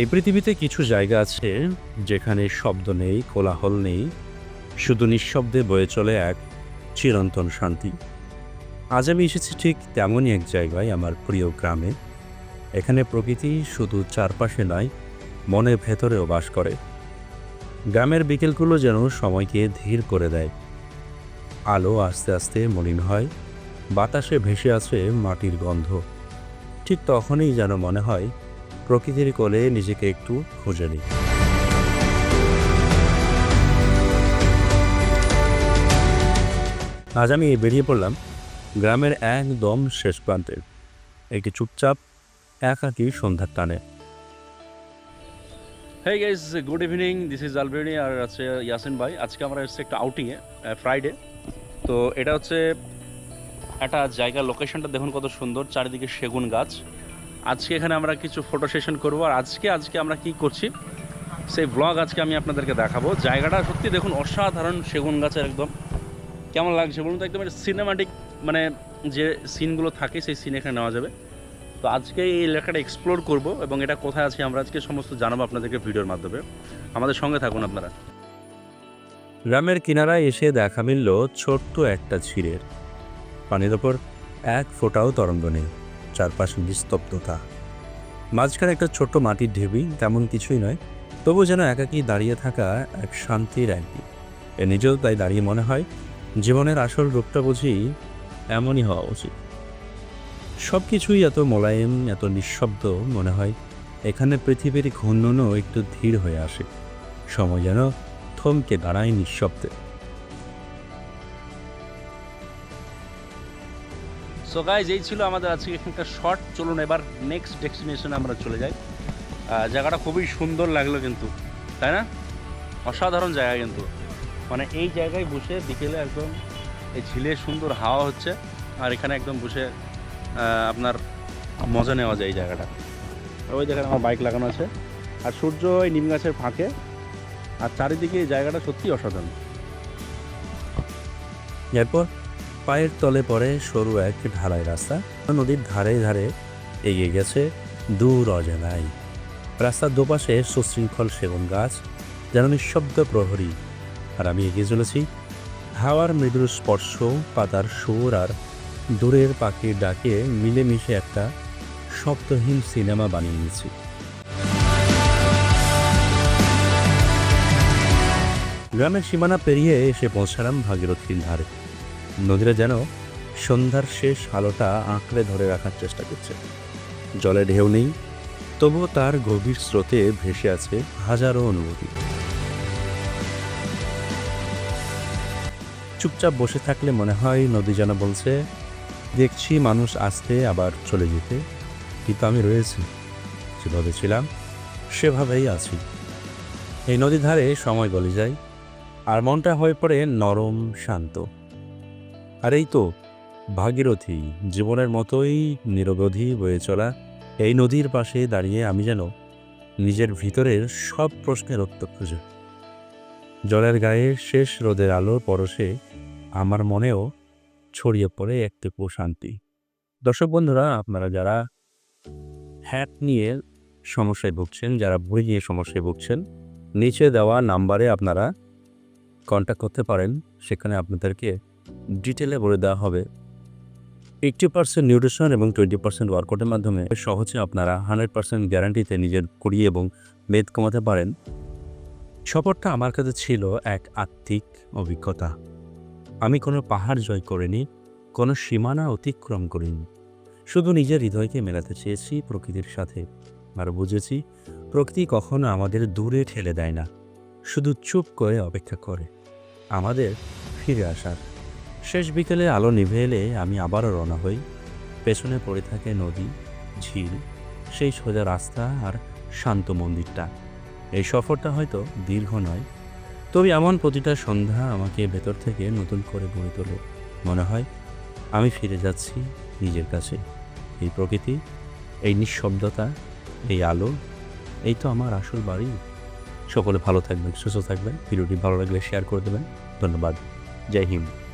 এই পৃথিবীতে কিছু জায়গা আছে যেখানে শব্দ নেই, কোলাহল নেই, শুধু নিঃশব্দে বয়ে চলে এক চিরন্তন শান্তি। আজ আমি এসেছি ঠিক তেমনই এক জায়গায় আমার প্রিয় গ্রামে। এখানে প্রকৃতি শুধু চারপাশে নয় মনের ভেতরেও বাস করে। গ্রামের বিকেলগুলো যেন সময়কে ধীর করে দেয়। আলো আস্তে আস্তে মলিন হয়, বাতাসে ভেসে আছে মাটির গন্ধ। ঠিক তখনই যেন মনে হয় প্রকৃতির কোলে নিজেকে একটু খুঁজে নিই। আজ আমি বেরিয়ে পড়লাম গ্রামের একদম শেষ প্রান্তে, একটি চুপচাপ, একাকী সন্ধ্যার টানে। Hey guys good evening this is Albeni আর আছে ইয়াসিন ভাই। আজকে আমরা এসেছি একটা আউটিংয়ে ফ্রাইডে তো এটা হচ্ছে একটা জায়গা লোকেশনটা দেখুন কত সুন্দর, চারিদিকে সেগুন গাছ। আজকে এখানে আমরা কিছু ফটো সেশন করব। আর আজকে আজকে আমরা কি করছি? সেই ব্লগ আজকে আমি আপনাদেরকে দেখাবো। জায়গাটা সত্যি দেখুন অসাধারণ সেগুন গাছের একদম। কেমন লাগছে বলুন তো? একদম সিনেমাটিক মানে যে সিনগুলো থাকে, সেই সিন এখানে নেওয়া যাবে। তো আজকে এই এলাকাটা এক্সপ্লোর করব এবং এটা কোথায় আছে আমরা আজকে সমস্ত জানাব আপনাদেরকে ভিডিওর মাধ্যমে। আমাদের সঙ্গে থাকুন আপনারা। গ্রামের কিনারায় এসে দেখা মিলল ছোট্ট একটা ছিঁড়ের পানির ওপর এক ফোঁটাও তরঙ্গ নেই। চারপাশ নিস্তব্ধতা। মাঝখানে একটা ছোট্ট মাটির ঢেবি, তেমন কিছুই নয় তবু যেন একাকী দাঁড়িয়ে থাকা এক শান্তির একদিন। এ নিজেও তাই দাঁড়িয়ে মনে হয়, জীবনের আসল রূপটা বুঝি এমনই হওয়া উচিত। সব কিছুই এত মোলায়েম, এত নিঃশব্দ, মনে হয় এখানে পৃথিবীর ঘূর্ণনও একটু ধীর হয়ে আসে। সময় যেন থমকে দাঁড়ায় নিঃশব্দে। সো গাইজ এই ছিল আমাদের আজকে এখানকার শর্ট চলুন এবার নেক্সট ডেস্টিনেশনে আমরা চলে যাই। জায়গাটা খুবই সুন্দর লাগল কিন্তু, তাই না? অসাধারণ জায়গা কিন্তু। মানে এই জায়গায় বসে বিকেলে একদম এই ঝিলে সুন্দর হাওয়া হচ্ছে, আর এখানে একদম বসে আপনার মজা নেওয়া যায় এই জায়গাটা। ওই দেখেন আমার বাইক লাগানো আছে। আর সূর্য ওই নিম গাছের ফাঁকে, আর চারিদিকে এই জায়গাটা সত্যি অসাধারণ। এরপর পায়ের তলে পড়ে সরু এক ঢালাই রাস্তা। নদীর ধারে ধারে এগিয়ে গেছে দূর অজানায় রাস্তার দুপাশে সুশৃঙ্খল সেগুন গাছ, যেন নিঃশব্দ প্রহরী। আর আমি এগিয়ে চলেছি। হাওয়ার মৃদুর স্পর্শ, পাতার সুর আর দূরের পাখির ডাকে মিলেমিশে একটা শব্দহীন সিনেমা বানিয়ে নিয়েছি। গ্রামের সীমানা পেরিয়ে এসে পৌঁছালাম ভাগীরথীর ধারে। নদীরা যেন সন্ধ্যার শেষ আলোটা আঁকড়ে ধরে রাখার চেষ্টা করছে। জলে ঢেউ নেই, তবুও তার গভীর স্রোতে ভেসে আছে হাজারো অনুভূতি। চুপচাপ বসে থাকলে মনে হয় নদী যেন বলছে, দেখছি মানুষ আসতে, আবার চলে যেতে। কিন্তু আমি রয়েছি। যেভাবে ছিলাম, সেভাবেই আছি। এই নদী ধারে সময় গলে যায়, আর মনটা হয়ে পড়ে নরম, শান্ত। আর এই তো, ভাগীরথী, জীবনের মতোই নিরবধি বয়ে চলা এই নদীর পাশে দাঁড়িয়ে আমি যেন নিজের ভিতরের সব প্রশ্নের উত্তর খুঁজে। জলের গায়ে শেষ রোদের আলো পরশে আমার মনেও ছড়িয়ে পড়ে একটুকু শান্তি দর্শক বন্ধুরা, আপনারা যারা হ্যাট নিয়ে সমস্যায় ভুগছেন, যারা বই নিয়ে সমস্যায় ভুগছেন, নিচে দেওয়া নাম্বারে আপনারা কন্ট্যাক্ট করতে পারেন। সেখানে আপনাদেরকে ডিটেলে বলে দেওয়া হবে। এইটটি পার্সেন্ট নিউট্রিশন এবং টোয়েন্টি পার্সেন্ট ওয়ার্কআউটের মাধ্যমে সহজে আপনারা হান্ড্রেড পার্সেন্ট গ্যারান্টিতে নিজের করি এবং মেদ কমাতে পারেন। সফরটা আমার কাছে ছিল এক আত্মিক অভিজ্ঞতা। আমি কোনো পাহাড় জয় করিনি, কোনো সীমানা অতিক্রম করিনি। শুধু নিজের হৃদয়কে মেলাতে চেয়েছি প্রকৃতির সাথে। আর বুঝেছি, প্রকৃতি কখনো আমাদের দূরে ঠেলে দেয় না। শুধু চুপ করে অপেক্ষা করে, আমাদের ফিরে আসার শেষ বিকেলে আলো নিভে এলে আমি আবারও রওনা হই। পেছনে পড়ে থাকে নদী, ঝিল, সেই সোজা রাস্তা আর শান্ত মন্দিরটা। এই সফরটা হয়তো দীর্ঘ নয়, তবে এমন প্রতিটা সন্ধ্যা আমাকে ভেতর থেকে নতুন করে গড়ে তোলে। মনে হয় আমি ফিরে যাচ্ছি নিজের কাছে। এই প্রকৃতি, এই নিঃশব্দতা, এই আলো, এই তো আমার আসল বাড়ি। সকলে ভালো থাকবেন, সুস্থ থাকবেন। ভিডিওটি ভালো লাগলে শেয়ার করে দেবেন। ধন্যবাদ। জয় হিন্দ।